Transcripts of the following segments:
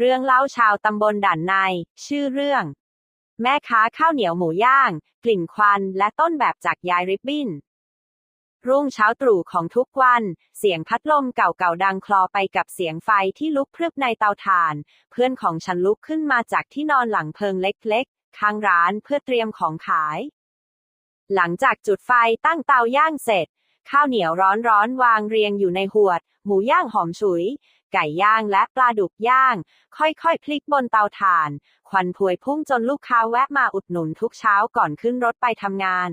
เรื่องเล่าชาวตำบลด่านใน ชื่อเรื่อง แม่ค้าข้าวเหนียวหมูย่าง กลิ่นควันและต้นแบบจากยายริบบิ้น รุ่งเช้าตรู่ของทุกวัน เสียงพัดลมเก่าๆดังคลอไปกับเสียงไฟที่ลุกพรึบในเตาถ่าน เพื่อนของฉันลุกขึ้นมาจากที่นอนหลังเพิงเล็กๆข้างร้านเพื่อเตรียมของขาย หลังจากจุดไฟตั้งเตาย่างเสร็จ ข้าวเหนียวร้อนๆวางเรียงอยู่ในหวด หมูย่างหอมฉุย ไก่ย่างและปลาดุกย่าง ค่อยๆ พลิกบนเตาถ่าน ควันพวยพุ่งจนลูกค้าแวะมาอุดหนุนทุกเช้าก่อนขึ้นรถไปทำงาน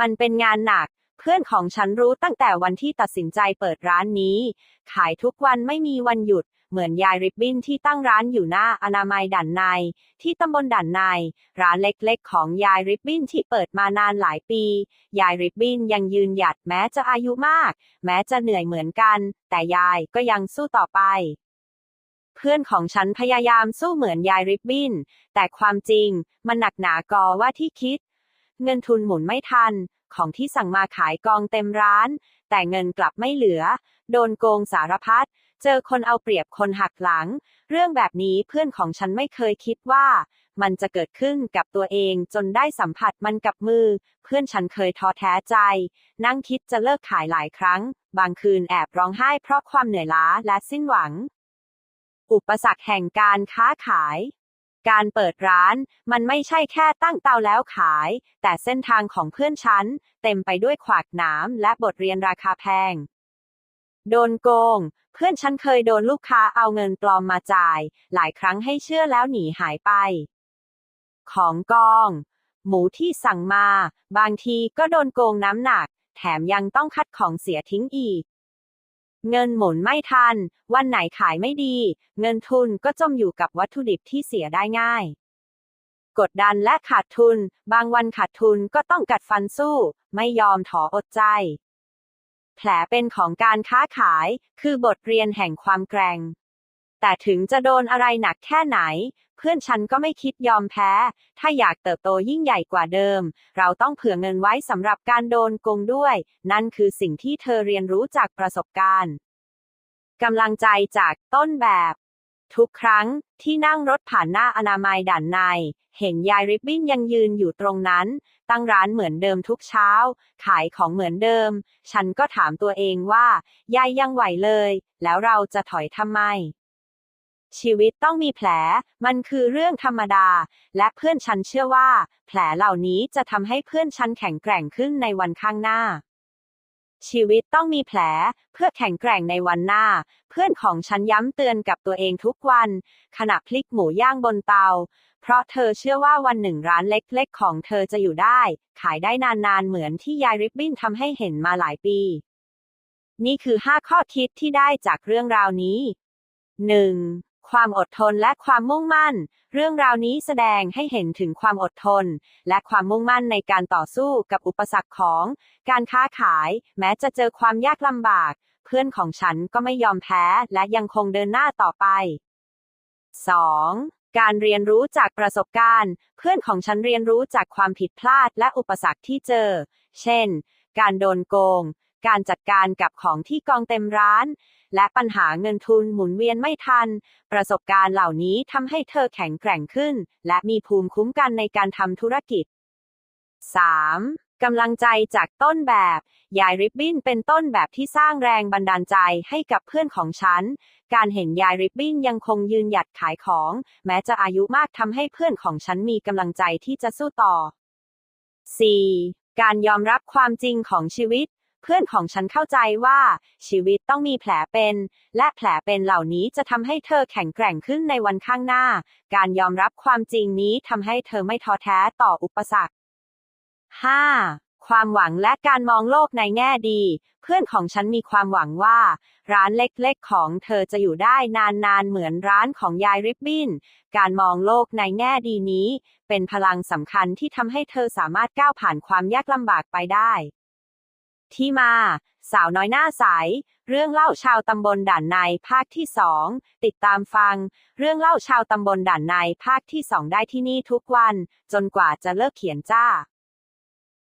มันเป็นงานหนัก เพื่อนของฉันรู้ตั้งแต่วันที่ตัดสินใจเปิดร้านนี้ ขายทุกวันไม่มีวันหยุด เหมือนยายริบบิ้นที่ตั้งร้านอยู่หน้าอนามัยด่านใน ที่ตำบลด่านใน ร้านเล็กๆ ของยายริบบิ้นที่เปิดมานานหลายปี ยายริบบิ้นยังยืนหยัดแม้จะอายุมาก แม้จะเหนื่อยเหมือนกัน แต่ยายก็ยังสู้ต่อไปเพื่อนของฉันพยายามสู้เหมือนยายริบบิ้น แต่ความจริง มันหนักหนากอว่าที่คิด เงินทุนหมุนไม่ทัน ของที่สั่งมาขายกองเต็มร้าน แต่เงินกลับไม่เหลือ โดนโกงสารพัด เจอคนเอาเปรียบคนหักหลัง เรื่องแบบนี้เพื่อนของฉันไม่เคยคิดว่า มันจะเกิดขึ้นกับตัวเองจนได้สัมผัสมันกับมือ เพื่อนฉันเคยท้อแท้ใจ นั่งคิดจะเลิกขายหลายครั้ง บางคืนแอบร้องไห้เพราะความเหนื่อยล้าและสิ้นหวัง อุปสรรคแห่งการค้าขายการเปิดร้านมันไม่ใช่แค่ตั้งเตาแล้วขาย แต่เส้นทางของเพื่อนฉัน เต็มไปด้วยขวากหนามและบทเรียนราคาแพง โดนโกง เพื่อนฉันเคยโดนลูกค้าเอาเงินปลอมมาจ่าย หลายครั้งให้เชื่อแล้วหนีหายไป ของกอง หมูที่สั่งมา บางทีก็โดนโกงน้ำหนัก แถมยังต้องคัดของเสียทิ้งอีก เงินหมุนไม่ทัน วันไหนขายไม่ดี เงินทุนก็จมอยู่กับวัตถุดิบที่เสียได้ง่าย กดดันและขาดทุน บางวันขาดทุนก็ต้องกัดฟันสู้ ไม่ยอมถออดใจ แผลเป็นของการค้าขาย คือบทเรียนแห่งความแกร่ง แต่ถึงจะโดนอะไรหนักแค่ไหน เพื่อนฉันก็ไม่คิดยอมแพ้ ถ้าอยากเติบโตยิ่งใหญ่กว่าเดิม เราต้องเผื่อเงินไว้สำหรับการโดนโกงด้วย นั่นคือสิ่งที่เธอเรียนรู้จากประสบการณ์กำลังใจจากต้นแบบ ทุกครั้งที่นั่งรถผ่านหน้าอนามัยด่านใน เห็นยายริบบิ้นยังยืนอยู่ตรงนั้น ตั้งร้านเหมือนเดิมทุกเช้า ขายของเหมือนเดิม ฉันก็ถามตัวเองว่า ยายยังไหวเลย แล้วเราจะถอยทำไม ชีวิตต้องมีแผล มันคือเรื่องธรรมดา และเพื่อนฉันเชื่อว่า แผลเหล่านี้จะทำให้เพื่อนฉันแข็งแกร่งขึ้นในวันข้างหน้า ชีวิตต้องมีแผล เพื่อแข็งแกร่งในวันหน้า เพื่อนของฉันย้ำเตือนกับตัวเองทุกวัน ขณะพลิกหมูย่างบนเตา เพราะเธอเชื่อว่าวันหนึ่งร้านเล็กๆ ของเธอจะอยู่ได้ ขายได้นานๆ เหมือนที่ยายริบบิ้นทำให้เห็นมาหลายปี นี่คือ 5 ข้อคิดที่ได้จากเรื่องราวนี้ 1. ความอดทนและความมุ่งมั่น เรื่องราวนี้แสดงให้เห็นถึงความอดทน และความมุ่งมั่นในการต่อสู้กับอุปสรรคของ การค้าขาย แม้จะเจอความยากลำบาก เพื่อนของฉันก็ไม่ยอมแพ้ และยังคงเดินหน้าต่อไป 2. การเรียนรู้จากประสบการณ์ เพื่อนของฉันเรียนรู้จากความผิดพลาดและอุปสรรคที่เจอ เช่น การโดนโกง การจัดการกับของที่กองเต็มร้าน และปัญหาเงินทุนหมุนเวียนไม่ทัน ประสบการณ์เหล่านี้ทำให้เธอแข็งแกร่งขึ้น และมีภูมิคุ้มกันในการทำธุรกิจ 3. กำลังใจจากต้นแบบ ยายริบบิ้นเป็นต้นแบบที่สร้างแรงบันดาลใจให้กับเพื่อนของฉัน การเห็นยายริบบิ้นยังคงยืนหยัดขายของ แม้จะอายุมากทำให้เพื่อนของฉันมีกำลังใจที่จะสู้ต่อ 4. การยอมรับความจริงของชีวิต เพื่อนของฉันเข้าใจว่า ชีวิตต้องมีแผลเป็น และแผลเป็นเหล่านี้จะทำให้เธอแข็งแกร่งขึ้นในวันข้างหน้า การยอมรับความจริงนี้ทำให้เธอไม่ท้อแท้ต่ออุปสรรค 5. ความหวังและการมองโลกในแง่ดี เพื่อนของฉันมีความหวังว่า ร้านเล็กๆของเธอจะอยู่ได้นานๆเหมือนร้านของยายริบบิ้นการมองโลกในแง่ดีนี้ เป็นพลังสำคัญที่ทำให้เธอสามารถก้าวผ่านความยากลำบากไปได้ ที่มา สาวน้อยหน้าใส เรื่องเล่าชาวตำบลด่านในภาคที่สอง ติดตามฟัง เรื่องเล่าชาวตำบลด่านในภาคที่สองได้ที่นี่ทุกวัน จนกว่าจะเลิกเขียนจ้า